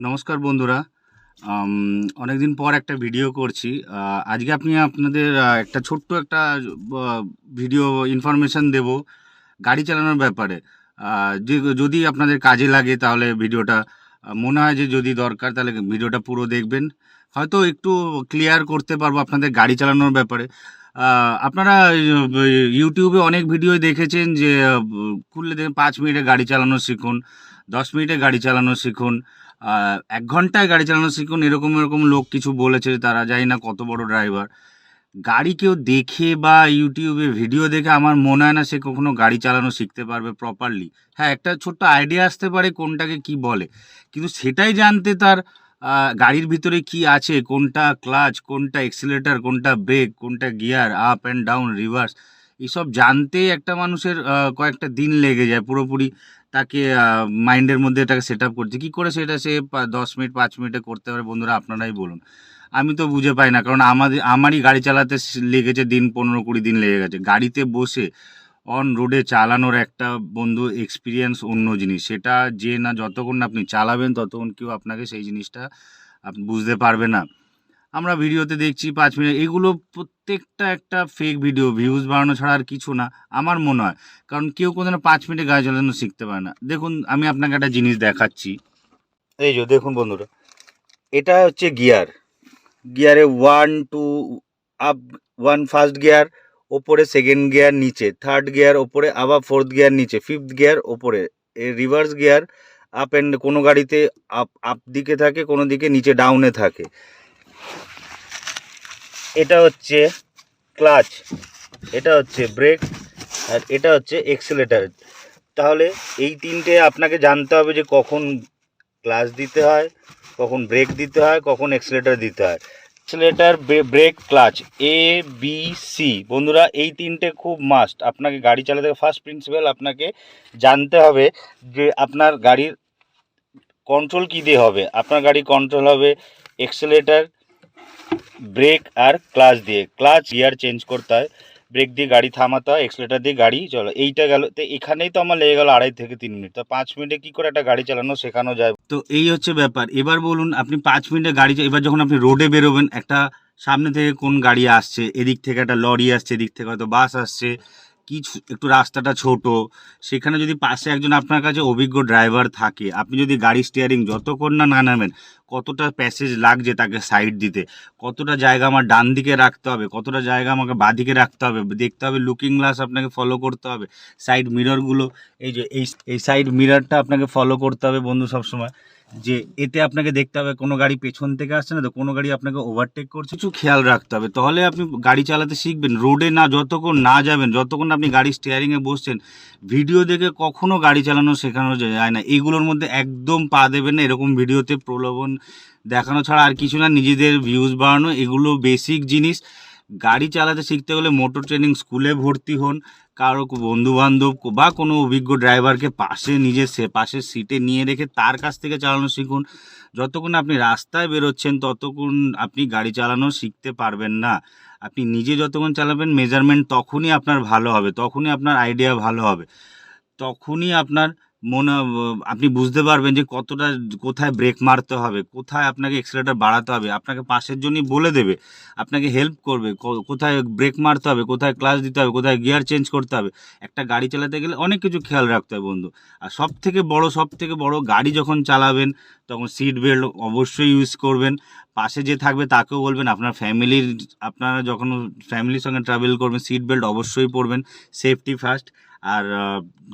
নমস্কার বন্ধুরা। অনেক দিন পর একটা ভিডিও করছি। আজকে আপনি আপনাদের একটা ছোট্ট একটা ভিডিও ইনফরমেশন দেব গাড়ি চালানোর ব্যাপারে। যে, যদি আপনাদের কাজে লাগে তাহলে ভিডিওটা মনে হয় যে যদি দরকার তাহলে ভিডিওটা পুরো দেখবেন। হয়তো একটু ক্লিয়ার করতে পারব আপনাদের গাড়ি চালানোর ব্যাপারে। আপনারা ইউটিউবে অনেক ভিডিও দেখেছেন যে খুললে দেখেন পাঁচ মিনিটে গাড়ি চালানো শিখুন, দশ মিনিটে গাড়ি চালানো শিখুন। এক ঘন্টায় গাড়ি চালানো শিখুন, এরকম এরকম লোক কিছু বলেছে, তারা জানি না কত বড় ড্রাইভার গাড়ি কেউ দেখে বা ইউটিউবে ভিডিও দেখে আমার মনে হয় না সে কখনো গাড়ি চালানো শিখতে পারবে প্রপারলি হ্যাঁ একটা ছোট্ট আইডিয়া আসতে পারে কোনটাকে কি বলে, কিন্তু সেটাই জানতে তার গাড়ির ভিতরে কি আছে, কোনটা ক্লাচ কোনটা এক্সিলেটার কোনটা ব্রেক কোনটা gear up and down reverse এইসব জানতেই একটা মানুষের কয়েকটা দিন লেগে যায়। পুরোপুরি তাকে মাইন্ডের মধ্যে এটাকে সেট আপ করছে। কী করে সেটা সে দশ মিনিট, পাঁচ মিনিটে করতে পারে? বন্ধুরা, আপনারাই বলুন। আমি তো বুঝে পাই না, কারণ আমাদের, আমারই গাড়ি চালাতে লেগেছে দিন পনেরো কুড়ি দিন লেগে গেছে। গাড়িতে বসে অন রোডে চালানোর একটা বন্ধু এক্সপিরিয়েন্স অন্য জিনিস। সেটা যে না যতক্ষণ আপনি চালাবেন, ততক্ষণ কেউ আপনাকে সেই জিনিসটা আপনি বুঝতে পারবে না। আমরা ভিডিওতে দেখছি পাঁচ মিনিট, এগুলো প্রত্যেকটা একটা ফেক ভিডিও ভিউজ বাড়ানো ছাড়া আর কিছু না, আমার মনে হয়। কারণ কেউ কোনো পাঁচ মিনিটে গাড়ি চালানো শিখতে পারে না। দেখুন, আমি আপনাকে একটা জিনিস দেখাচ্ছি। এই যে, দেখুন বন্ধুরা, এটা হচ্ছে গিয়ার গিয়ারে one two up one first gear ওপরে সেকেন্ড গিয়ার নিচে থার্ড গিয়ার ওপরে আবার ফোর্থ গিয়ার নিচে ফিফথ গিয়ার ওপরে। রিভার্স গিয়ার আপ অ্যান্ড কোনো গাড়িতে আপ আপ দিকে থাকে, কোনো দিকে নিচে ডাউনে থাকে। এটা হচ্ছে ক্লাচ, এটা হচ্ছে ব্রেক, আর এটা হচ্ছে এক্সেলেটার। তাহলে এই তিনটে আপনাকে জানতে হবে যে কখন ক্লাচ দিতে হয়, কখন ব্রেক দিতে হয়, কখন এক্সেলেটার দিতে হয়। Accelerator brake, clutch A B C বন্ধুরা, এই তিনটে খুব মাস্ট আপনাকে গাড়ি চালাতে ফার্স্ট প্রিন্সিপাল আপনাকে জানতে হবে যে আপনার গাড়ির কন্ট্রোল কী দিয়ে হবে। আপনার গাড়ি কন্ট্রোল হবে এক্সেলেটার ব্রেক আর ক্লাচ দিয়ে, ক্লাচ গিয়ার চেঞ্জ করতে হয়, ব্রেক দিয়ে গাড়ি থামাতে হয় এক্সলেটার দিয়ে গাড়ি চলো। এইটা গেল, তো এখানেই তো আমার লেগে গেল আড়াই থেকে তিন মিনিট। তো পাঁচ মিনিটে কি করে একটা গাড়ি চালানো শেখানো যায়? তো এই হচ্ছে ব্যাপার। এবার বলুন, আপনি পাঁচ মিনিটে গাড়ি এবার যখন আপনি রোডে বেরোবেন, একটা সামনে থেকে কোন গাড়ি আসছে, এদিক থেকে একটা লরি আসছে, এদিক থেকে হয়তো বাস আসছে কি একটু রাস্তাটা ছোট, সেখানে যদি পাশে একজন আপনার কাছে অভিজ্ঞ ড্রাইভার থাকে, আপনি যদি গাড়ি স্টিয়ারিং যতক্ষণ না না নামেন, কতটা প্যাসেজ লাগছে তাকে সাইড দিতে, কতটা জায়গা আমার ডান দিকে রাখতে হবে, কতটা জায়গা আমাকে বাঁ দিকে রাখতে হবে, দেখতে হবে লুকিং গ্লাস আপনাকে ফলো করতে হবে সাইড মিররগুলো এই যে এই এই সাইড মিররটা আপনাকে ফলো করতে হবে বন্ধু সবসময়। যে এতে আপনাকে দেখতে হবে কোনো গাড়ি পেছন থেকে আসছে না, তো কোনো গাড়ি আপনাকে ওভারটেক করছে। কিছু খেয়াল রাখতে হবে। তাহলে আপনি গাড়ি চালাতে শিখবেন। রোডে না, যতক্ষণ না যাবেন, যতক্ষণ আপনি গাড়ি স্টিয়ারিংয়ে বসছেন ভিডিও দেখে কখনো গাড়ি চালানো শেখানো যায় না। এগুলোর মধ্যে একদম পা দেবেন না। এরকম ভিডিওতে প্রলোভন দেখানো ছাড়া আর কিছু না। নিজেদের ভিউজ বাড়ানো, এগুলো বেসিক জিনিস। গাড়ি চালাতে শিখতে গেলে মোটর ট্রেনিং স্কুলে ভর্তি হন। কারও বন্ধু বান্ধব বা কোনো অভিজ্ঞ ড্রাইভারকে পাশে নিজের সে পাশের সিটে নিয়ে রেখে তার কাছ থেকে চালানো শিখুন। যতক্ষণ আপনি রাস্তায় বেরোচ্ছেন, ততক্ষণ আপনি গাড়ি চালানো শিখতে পারবেন না। আপনি নিজে যতক্ষণ চালাবেন মেজারমেন্ট তখনই আপনার ভালো হবে, তখনই আপনার আইডিয়া ভালো হবে। তখনই আপনার মনে, আপনি বুঝতে পারবেন যে কতটা, কোথায় ব্রেক মারতে হবে, কোথায় আপনাকে এক্সেলেটার বাড়াতে হবে, আপনাকে পাশের জন্যই বলে দেবে, আপনাকে হেল্প করবে কোথায় ব্রেক মারতে হবে, কোথায় ক্লাস দিতে হবে, কোথায় গিয়ার চেঞ্জ করতে হবে, একটা গাড়ি চালাতে গেলে অনেক কিছু খেয়াল রাখতে হবে বন্ধু। আর সব থেকে বড় সব থেকে বড় গাড়ি যখন চালাবেন, তখন সিট বেল্ট অবশ্যই ইউজ করবেন, পাশে যে থাকবে তাকেও বলবেন, আপনার ফ্যামিলির আপনারা যখন ফ্যামিলির সঙ্গে ট্রাভেল করবেন সিট বেল্ট অবশ্যই পরবেন সেফটি ফার্স্ট আর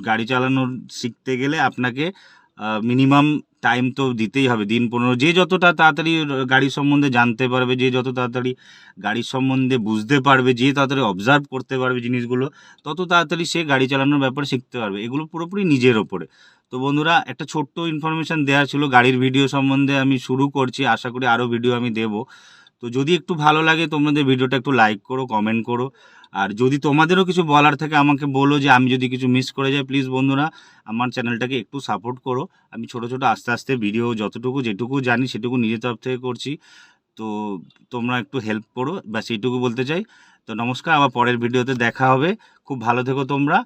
গাড়ি চালানো শিখতে গেলে আপনাকে মিনিমাম টাইম তো দিতেই হবে, দিন পনেরো। যে যতটা তাড়াতাড়ি গাড়ি সম্বন্ধে জানতে পারবে, যে যত তাড়াতাড়ি গাড়ির সম্বন্ধে বুঝতে পারবে, যে তাড়াতাড়ি অবজার্ভ করতে পারবে জিনিসগুলো, তত তাড়াতাড়ি সে গাড়ি চালানোর ব্যাপারে শিখতে পারবে। এগুলো পুরোপুরি নিজের ওপরে। তো বন্ধুরা, একটা ছোট্ট ইনফরমেশান দেওয়া ছিল, গাড়ির ভিডিও সম্বন্ধে আমি শুরু করছি, আশা করি আরও ভিডিও আমি দেব। তো যদি একটু ভালো লাগে তোমাদের ভিডিওটা একটু লাইক করো কমেন্ট করো। আর যদি তোমাদেরও কিছু বলার থাকে, আমাকে বলো যে আমি যদি কিছু মিস করে যাই প্লিজ বন্ধুরা, আমার চ্যানেলটাকে একটু সাপোর্ট করো। আমি ছোট ছোট আস্তে আস্তে ভিডিও যতটুকু যেটুকু জানি, সেটুকু নিজের তরফ থেকে করছি। তো তোমরা একটু হেল্প করো বা সেইটুকু বলতে চাই। তো নমস্কার, আবার পরের ভিডিওতে দেখা হবে। খুব ভালো থেকো তোমরা।